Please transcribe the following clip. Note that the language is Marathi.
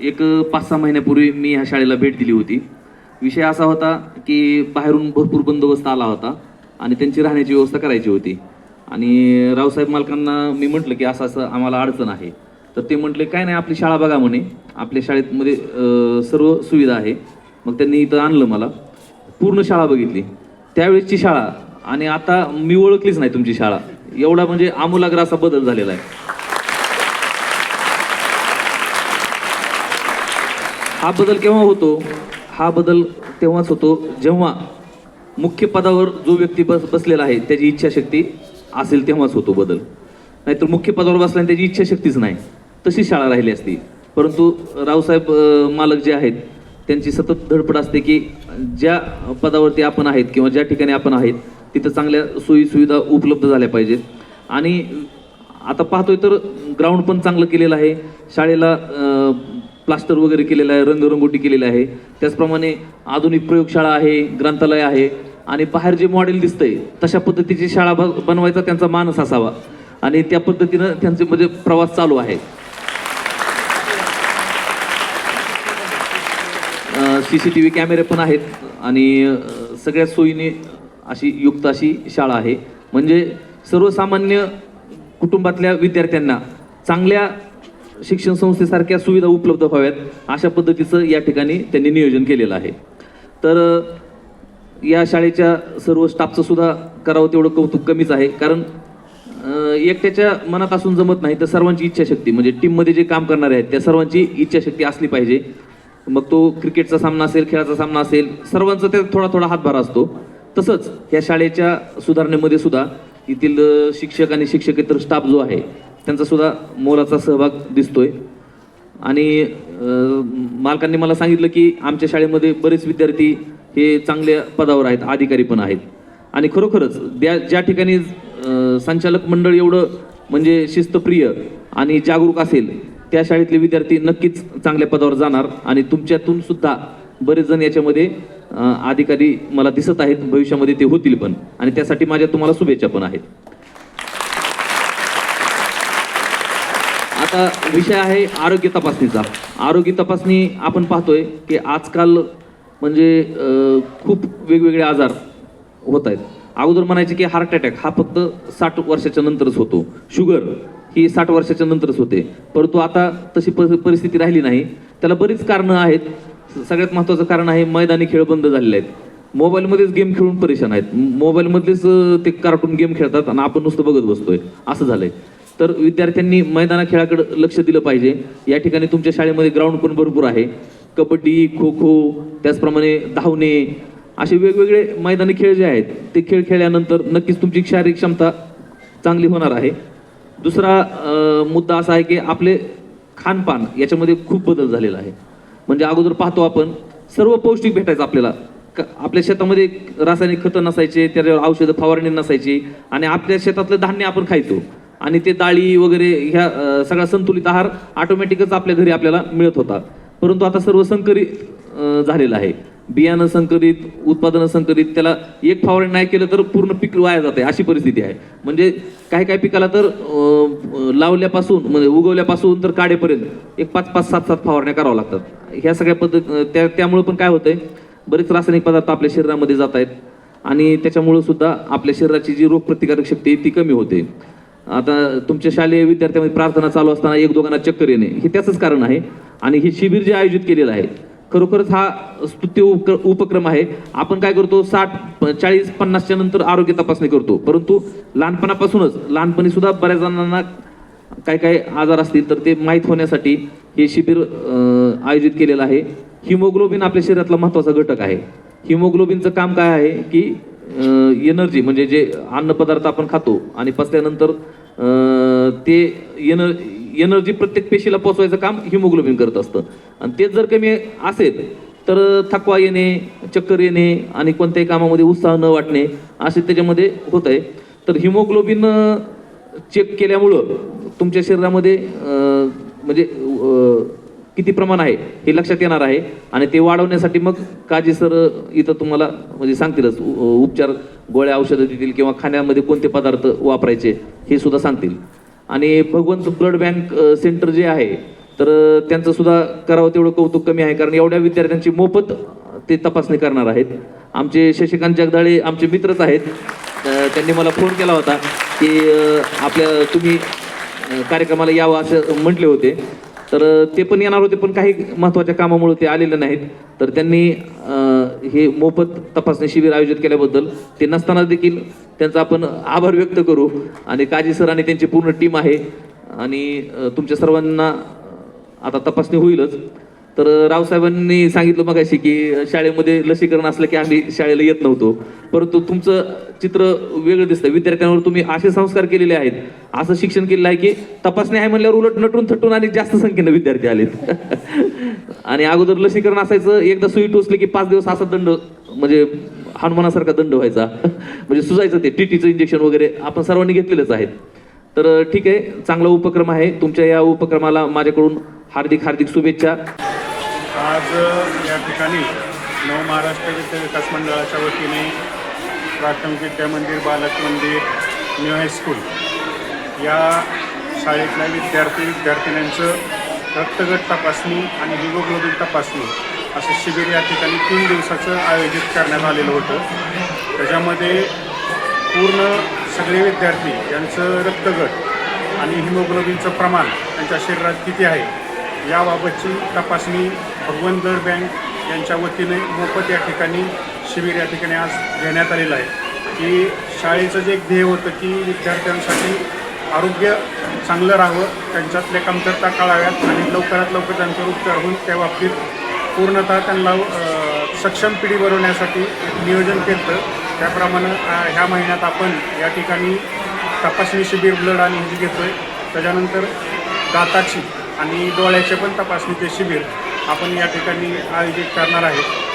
एक पाच सहा महिन्यापूर्वी मी ह्या शाळेला भेट दिली होती. विषय असा होता की बाहेरून भरपूर बंदोबस्त आला होता आणि त्यांची राहण्याची व्यवस्था करायची होती. आणि रावसाहेब मालकांना मी म्हटलं की असं असं आम्हाला अडचण आहे. तर ते म्हटले काय नाही आपली शाळा बघा म्हणे. आपल्या शाळेतमध्ये सर्व सुविधा आहे. मग त्यांनी इथं आणलं मला. पूर्ण शाळा बघितली. त्यावेळेसची शाळा. आणि आता मी ओळखलीच नाही तुमची शाळा. एवढा म्हणजे आमूलाग्र असा बदल झालेला आहे. हा बदल केव्हा होतो? हा बदल तेव्हाच होतो जेव्हा मुख्य पदावर जो व्यक्ती बस बसलेला आहे त्याची इच्छाशक्ती असेल तेव्हाच होतो बदल. नाहीतर मुख्य पदावर बसला त्याची इच्छाशक्तीच नाही. तशी शाळा राहिली असती. परंतु रावसाहेब मालक जे आहेत त्यांची सतत धडपड असते की ज्या पदावरती आपण आहेत किंवा ज्या ठिकाणी आपण आहेत तिथं चांगल्या सोयी सुविधा उपलब्ध झाल्या पाहिजेत. आणि आता पाहतोय तर ग्राउंड पण चांगलं केलेलं आहे. शाळेला प्लास्टर वगैरे केलेलं आहे रंगरंगोटी केलेली आहे. त्याचप्रमाणे आधुनिक प्रयोगशाळा आहे ग्रंथालय आहे आणि बाहेर जे मॉडेल दिसतंय तशा पद्धतीची शाळा ब- बनवायचा त्यांचा मानस असावा. आणि त्या पद्धतीनं त्यांचे म्हणजे प्रवास चालू आहे. सी सी टी व्ही कॅमेरे पण आहेत आणि सगळ्या सोयीने अशी युक्त अशी शाळा आहे. म्हणजे सर्वसामान्य कुटुंबातल्या विद्यार्थ्यांना चांगल्या शिक्षण संस्थेसारख्या सुविधा उपलब्ध व्हाव्यात अशा पद्धतीचं या ठिकाणी त्यांनी नियोजन केलेलं आहे. तर या शाळेच्या सर्व स्टाफचं सुद्धा करावं तेवढं कौतुक कमीच आहे. कारण एकट्याच्या मनात असून जमत नाही तर सर्वांची इच्छाशक्ती म्हणजे टीममध्ये जे काम करणारे आहेत त्या सर्वांची इच्छाशक्ती असली पाहिजे. मग तो क्रिकेटचा सामना असेल खेळाचा सामना असेल सर्वांचा त्यात थोडा थोडा हातभार असतो. तसंच या शाळेच्या सुधारणेमध्ये सुद्धा येथील शिक्षक आणि शिक्षकेतर स्टाफ जो आहे त्यांचा सुद्धा मोलाचा सहभाग दिसतोय. आणि मालकांनी मला सांगितलं की आमच्या शाळेमध्ये बरेच विद्यार्थी हे चांगल्या पदावर आहेत अधिकारी पण आहेत. आणि खरोखरच त्या ज्या ठिकाणी संचालक मंडळ एवढं म्हणजे शिस्तप्रिय आणि जागरूक असेल त्या शाळेतले विद्यार्थी नक्कीच चांगल्या पदावर जाणार आणि तुमच्यातून सुद्धा बरेच जण याच्यामध्ये अधिकारी मला दिसत आहेत भविष्यामध्ये ते होतील पण. आणि त्यासाठी माझ्या तुम्हाला शुभेच्छा पण आहेत. आता विषय आहे आरोग्य तपासणीचा. आरोग्य तपासणी आपण पाहतोय की आजकाल म्हणजे खूप वेगवेगळे आजार होत आहेत. अगोदर म्हणायचे की हार्ट अटॅक हा फक्त साठ वर्षाच्या नंतरच होतो. शुगर ही साठ वर्षाच्या नंतरच होते. परंतु आता तशी परिस्थिती राहिली नाही. त्याला बरीच कारणं आहेत. सगळ्यात महत्त्वाचं कारण आहे मैदानी खेळ बंद झालेले आहेत. मोबाईलमध्येच गेम खेळून परेशान आहेत. मोबाईलमधलेच ते कार्टून गेम खेळतात आणि आपण नुसतं बघत बसतोय. असं झालंय. तर विद्यार्थ्यांनी मैदाना खेळाकडे लक्ष दिलं पाहिजे. या ठिकाणी तुमच्या शाळेमध्ये ग्राउंड पण भरपूर आहे. कबड्डी खो खो त्याचप्रमाणे धावणे असे वेगवेगळे मैदानी खेळ जे आहेत ते खेळ खेळल्यानंतर नक्कीच तुमची शारीरिक क्षमता चांगली होणार आहे. दुसरा मुद्दा असा आहे की आपले खानपान याच्यामध्ये खूप बदल झालेला आहे. म्हणजे अगोदर पाहतो आपण सर्व पौष्टिक भेटायचं आपल्याला. आपल्या शेतामध्ये रासायनिक खतं नसायचे त्याच्यावर औषधं फवारणी नसायची आणि आपल्या शेतातलं धान्य आपण खायचो. आणि ते डाळी वगैरे ह्या सगळा संतुलित आहार ऑटोमॅटिकच आपल्या घरी आपल्याला मिळत होता. परंतु आता सर्व संकरित झालेलं आहे. बियाणं संकरित उत्पादनं संकरित त्याला एक फवारणी नाही केलं तर पूर्ण पीक वाया जाते अशी परिस्थिती आहे. म्हणजे काही काही पिकाला तर लावल्यापासून म्हणजे उगवल्यापासून तर काढेपर्यंत एक पाच पाच सात सात फवारण्या कराव्या लागतात. ह्या सगळ्या पद्धत त्या त्यामुळं पण काय होतंय बरेच रासायनिक पदार्थ आपल्या शरीरामध्ये जात आहेत आणि त्याच्यामुळं सुद्धा आपल्या शरीराची जी रोगप्रतिकारक शक्ती आहे ती कमी होते. आता तुमच्या शालेय विद्यार्थ्यामध्ये प्रार्थना चालू असताना एक दोघांना चक्कर येणे हे त्याचंच कारण आहे. आणि हे शिबिर जे आयोजित केलेलं आहे खरोखरच हा स्तुत्य उप- उपक्रम आहे. आपण काय करतो साठ प- चाळीस पन्नासच्या नंतर आरोग्य तपासणी करतो. परंतु लहानपणापासूनच लहानपणी सुद्धा बऱ्याच जणांना काय काय आजार असतील तर ते माहीत होण्यासाठी हे शिबिर आयोजित केलेलं आहे. हिमोग्लोबिन आपल्या शरीरातला महत्त्वाचा घटक आहे. हिमोग्लोबिनचं काम काय आहे की एनर्जी म्हणजे जे अन्नपदार्थ आपण खातो आणि पचल्यानंतर ते एनर एनर्जी प्रत्येक पेशीला पोचवायचं काम हिमोग्लोबिन करत असतं. आणि तेच जर कमी असेल तर थकवा येणे चक्कर येणे आणि कोणत्याही कामामध्ये उत्साह न वाटणे असे त्याच्यामध्ये होत आहे तर हिमोग्लोबिन चेक केल्यामुळं तुमच्या शरीरामध्ये म्हणजे किती प्रमाण आहे हे लक्षात येणार आहे. आणि ते वाढवण्यासाठी मग काजी सर इथं तुम्हाला म्हणजे सांगतीलच उपचार गोळ्या औषधं देतील किंवा खाण्यामध्ये कोणते पदार्थ वापरायचे हे सुद्धा सांगतील. आणि भगवंत ब्लड बँक सेंटर जे आहे तर त्यांचं सुद्धा करावं तेवढं कौतुक कमी आहे. कारण एवढ्या विद्यार्थ्यांची मोफत ते तपासणी करणार आहेत. आमचे शशिकांत जगदाळे आमचे मित्रच आहेत. त्यांनी मला फोन केला होता की आपल्या तुम्ही कार्यक्रमाला यावं असं म्हटले होते. तर ते पण येणार होते पण काही महत्त्वाच्या कामामुळे ते आलेले नाहीत. तर त्यांनी हे मोफत तपासणी शिबिर आयोजित केल्याबद्दल ते नसताना देखील त्यांचा आपण आभार व्यक्त करू. आणि काजी सर आणि त्यांची पूर्ण टीम आहे. आणि तुमच्या सर्वांना आता तपासणी होईलच. तर रावसाहेबांनी सांगितलं मगाशी की शाळेमध्ये लसीकरण असलं की आम्ही शाळेला येत नव्हतो. परंतु तुमचं चित्र वेगळं दिसतं. विद्यार्थ्यांवर तुम्ही असे संस्कार केलेले आहेत. असं शिक्षण केलेलं आहे की तपासणी आहे म्हणल्यावर उलट नटून थटून आणि जास्त संख्येनं विद्यार्थी आलेत. आणि अगोदर लसीकरण असायचं एकदा सुई टोचली की पाच दिवस असा दंड म्हणजे हनुमानासारखा दंड व्हायचा. म्हणजे सुजायचं ते टीटीचं इंजेक्शन वगैरे आपण सर्वांनी घेतलेलंच आहेत तर ठीक आहे चांगला उपक्रम आहे. तुमच्या या उपक्रमाला माझ्याकडून हार्दिक हार्दिक शुभेच्छा. आज या ठिकाणी नव महाराष्ट्र वित्त विकास मंडळाच्या वतीने प्राथमिक विद्या मंदिर बालक मंदिर न्यू हायस्कूल या शाळेतल्या विद्यार्थी विद्यार्थिन्यांचं रक्तगट तपासणी आणि हिमोग्लोबिन तपासणी असं शिबिर या ठिकाणी तीन दिवसाचं आयोजित करण्यात आलेलं होतं. त्याच्यामध्ये पूर्ण सगळे विद्यार्थी यांचं रक्तगट आणि हिमोग्लोबिनचं प्रमाण त्यांच्या शरीरात किती आहे याबाबतची तपासणी भगवंत दर बँक यांच्या वतीने मोफत या ठिकाणी शिबिर या ठिकाणी आज घेण्यात आलेलं आहे. की शाळेचं जे एक ध्येय होतं की विद्यार्थ्यांसाठी आरोग्य चांगलं राहावं त्यांच्यातल्या कमतरता कळाव्यात आणि लवकरात लवकर त्यांचा उपचार होऊन त्या बाबतीत पूर्णतः त्यांना सक्षम पिढी बनवण्यासाठी नियोजन केलं. त्याप्रमाणे ह्या महिन्यात आपण या ठिकाणी तपासणी शिबिर ब्लड आणि घेतो आहे त्याच्यानंतर दाताची आणि डोळ्याचे पण तपासणीचे शिबिर आपण या ठिकाणी आयोजित करणार आहे.